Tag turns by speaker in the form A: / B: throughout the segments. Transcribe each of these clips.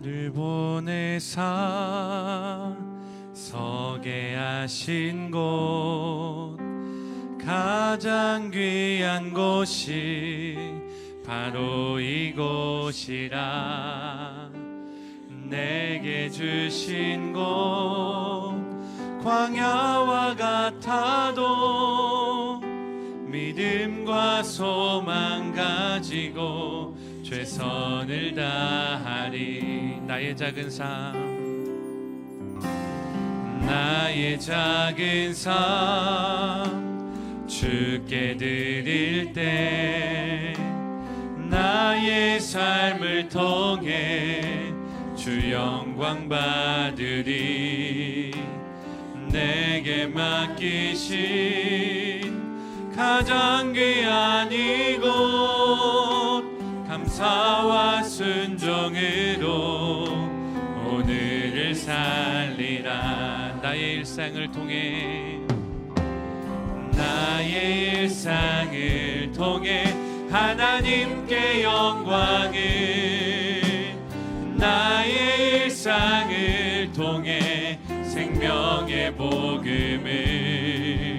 A: 나를 보내사 서게 하신 곳 가장 귀한 곳이 바로 이곳이라. 내게 주신 곳 광야와 같아도 믿음과 소망 가지고 최선을 다하리 나의 작은 삶. 나의 작은 삶. 주께 드릴 때 나의 삶을 통해 주 영광 받으리. 내게 맡기신 가장 귀한 이곳 감사와 오늘을 살리라. 나의 일상을 통해 나의 일상을 통해 하나님께 영광을 나의 일상을 통해 생명의 복음을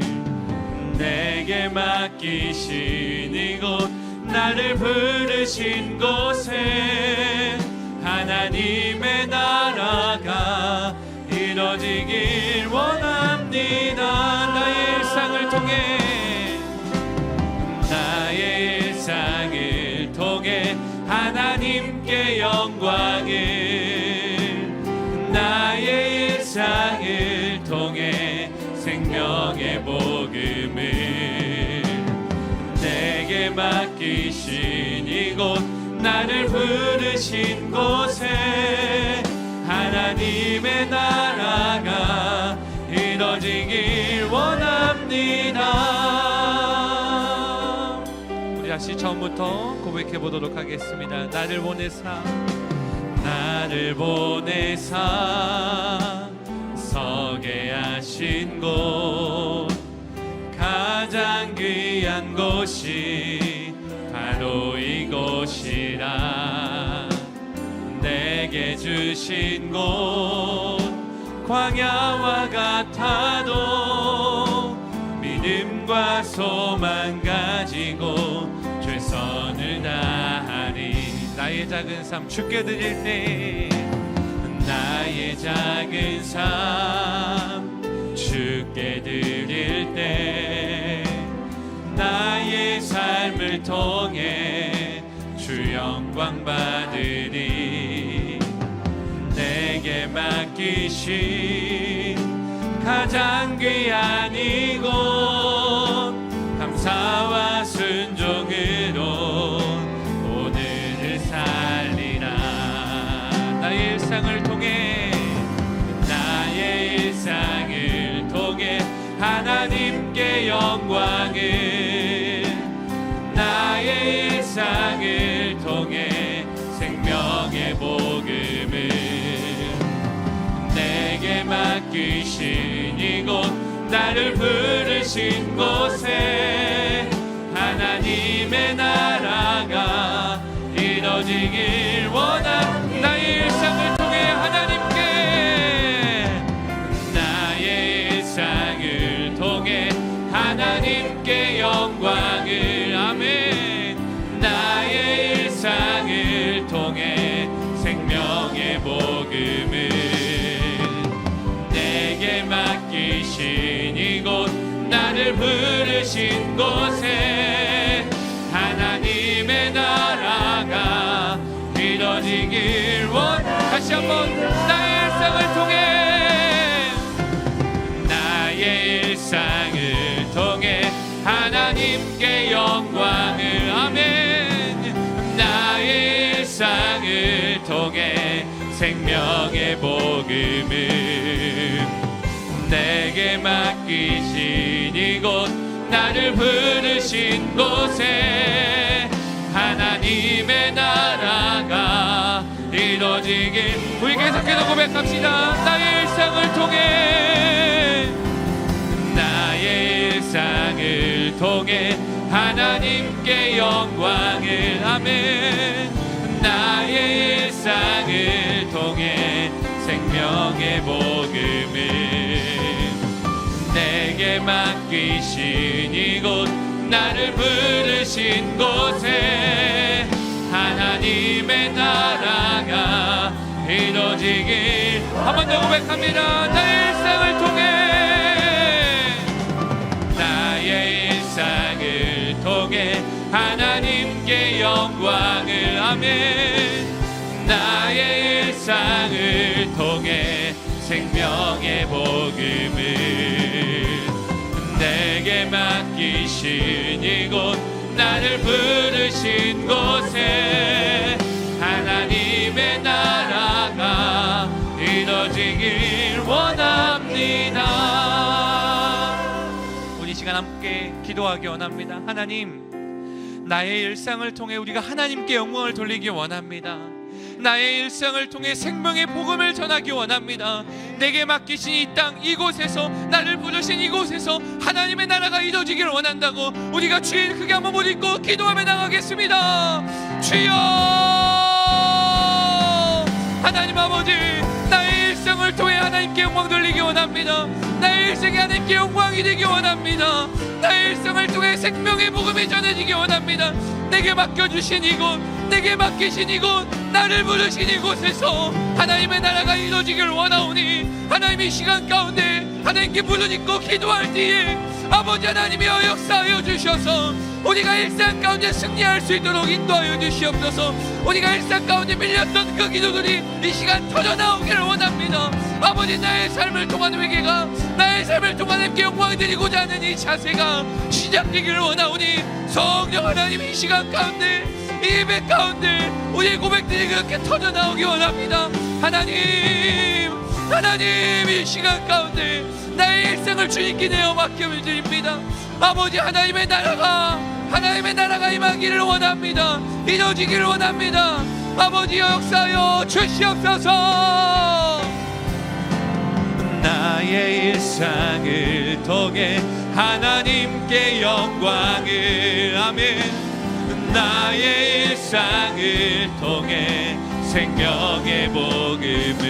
A: 내게 맡기신 이곳 나를 부르신 곳에 하나님의 나라가 이뤄지길 원합니다. 나의 일상을 통해 나의 일상을 통해 하나님께 영광을 나의 일상을 통해 생명의 복음을 내게 맡기신 이곳 나를 부르신 곳에 하나님의 나라가 이뤄지길 원합니다. 우리 다시 처음부터 고백해 보도록 하겠습니다. 나를 보내사 나를 보내사. 서게 하신 곳 가장 귀한 곳이 바로 이곳이라. 내게 주신 곳 광야와 같아도 믿음과 소망 가지고 최선을 다하리. 나의 작은 삶 주께 드릴 때 나의 작은 삶 주께 드릴 때 삶을 통해 주 영광 받으리. 내게 맡기신 가장 귀한 이곳 감사와 순종으로 오늘을 살리라. 나의 일상을 통해 나의 일상을 통해 하나님께 영광 나를 부르신 곳에 하나님의 나라가 이뤄지길 원한 나의 일상을 통해 하나님께 나의 일상을 통해 하나님께 영광을 부르신 곳에 하나님의 나라가 이뤄지길 원 다시 한번 나의 일상을 통해 나의 일상을 통해 하나님께 영광을 아멘. 나의 일상을 통해 생명의 복음을 내게 이곳 나를 부르신 곳에 하나님의 나라가 이뤄지길. 우리 계속해서 고백합시다. 나의 일상을 통해. 나의 일상을 통해 하나님께 영광을 아멘 나의 일상을 생명의 복음을 내게 맡기신 이곳 나를 부르신 곳에 하나님의 나라가 이루어지길 한 번 더 고백합니다. 나의 일상을 통해. 나의 일상을 통해 하나님께 영광을 아멘 나의 일상을 통해 생명의 복음을 내게 맡기신 이곳 나를 부르신 곳에 하나님의 나라가 이뤄지길 원합니다. 우리 시간 함께 기도하기 원합니다. 하나님 나의 일상을 통해 우리가 하나님께 영광을 돌리기 원합니다. 나의 일상을 통해 생명의 복음을 전하기 원합니다. 내게 맡기신 이 땅 이곳에서 나를 부르신 이곳에서 하나님의 나라가 이루어지기를 원한다고 우리가 주의 크게 한번 못 잊고 기도하며 나가겠습니다. 주여 하나님 아버지 나의 일생을 통해 하나님께 영광 돌리기 원합니다. 나의 일생이 하나님께 영광이 되기 원합니다. 나의 일생을 통해 생명의 복음이 전해지기 원합니다. 내게 맡겨주신 이곳 내게 맡기신 이곳 나를 부르신 이곳에서 하나님의 나라가 이루어지길 원하오니 하나님의 시간 가운데 하나님께 부르짖고 기도할 때에 아버지 하나님이여 역사하여 주셔서 우리가 일상 가운데 승리할 수 있도록 인도하여 주시옵소서. 우리가 일상 가운데 밀렸던 그 기도들이 이 시간 터져 나오기를 원합니다. 아버지 나의 삶을 통한 회개가 나의 삶을 통한 함께 영광을 드리고자 하는 이 자세가 시작되기를 원하오니 성령 하나님 이 시간 가운데 이 예배 가운데 우리의 고백들이 그렇게 터져 나오기 원합니다. 하나님 하나님 이 시간 가운데 나의 일생을 주님께 내어 맡겨드립니다. 아버지 하나님의 나라가 하나님의 나라가 임하기를 원합니다. 이루어지기를 원합니다. 아버지 역사여 주시옵소서. 나의 일상을 통해 하나님께 영광을 아멘 나의 일상을 통해 생명의 복음을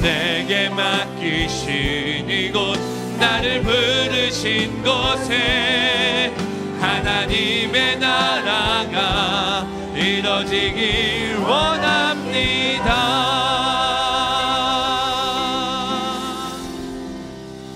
A: 내게 맡기신 이곳 나를 부르신 곳에 하나님의 나라가 이뤄지길